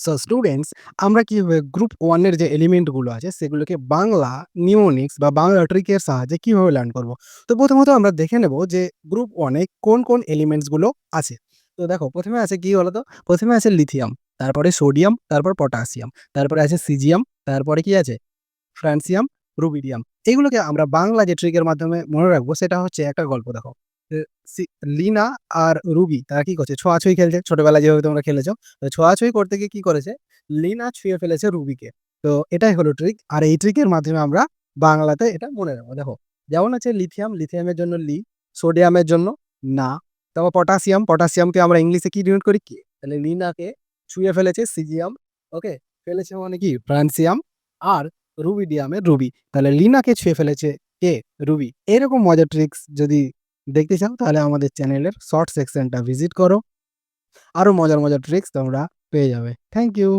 So students আমরা কীভাবে group ওয়ানের যে এলিমেন্টগুলো আছে, সেগুলোকে বাংলা নিউনিক্স বা বাংলা ট্রিকের সাহায্যে কীভাবে লার্ন করব? তো প্রথমত আমরা দেখে নেব যে গ্রুপ ওয়ানে কোন কোন এলিমেন্টসগুলো আছে। তো দেখো, প্রথমে আছে কি বলতো? প্রথমে আছে লিথিয়াম তারপরে সোডিয়াম তারপর পটাশিয়াম তারপরে আছে সিজিয়াম তারপরে কি আছে? ফ্রান্সিয়াম রুবিডিয়াম এগুলোকে আমরা বাংলা যে ট্রিকের মাধ্যমে মনে রাখব, সেটা হচ্ছে একটা গল্প দেখো। লিনা আর রুবি, তারা কি করছে? ছোঁয়াছুঁই খেলছে। ছোটবেলায় যেভাবে তোমরা খেলেছো। তো ছোঁয়াছুঁই করতে গিয়ে কি করেছে? লিনা ছুঁয়ে ফেলেছে রুবিকে। তো এটাই হলো ট্রিক আর এই ট্রিকের মাধ্যমে আমরা বাংলাতে এটা মনে রাখব। দেখো, যেমন আছে লিথিয়াম লিথিয়ামের জন্য লি সোডিয়ামের জন্য না। তারপর পটাশিয়াম পটাশিয়ামকে আমরা ইংলিশে কি ডিনোট করি? কি? তাহলে লিনাকে ছুঁয়ে ফেলেছে সিজিয়াম ওকে ফেলেছে মানে কি? ফ্রান্সিয়াম আর রুবিডিয়ামের রুবি। তাহলে লিনাকে ছুঁয়ে ফেলেছে কে? রুবি। এরকম মজার ট্রিক্স যদি দেখতে চাও, তাহলে আমাদের চ্যানেলের শর্ট সেকশনটা ভিজিট করো। আরও মজার মজার ট্রিক্স তোমরা পেয়ে যাবে। Thank you.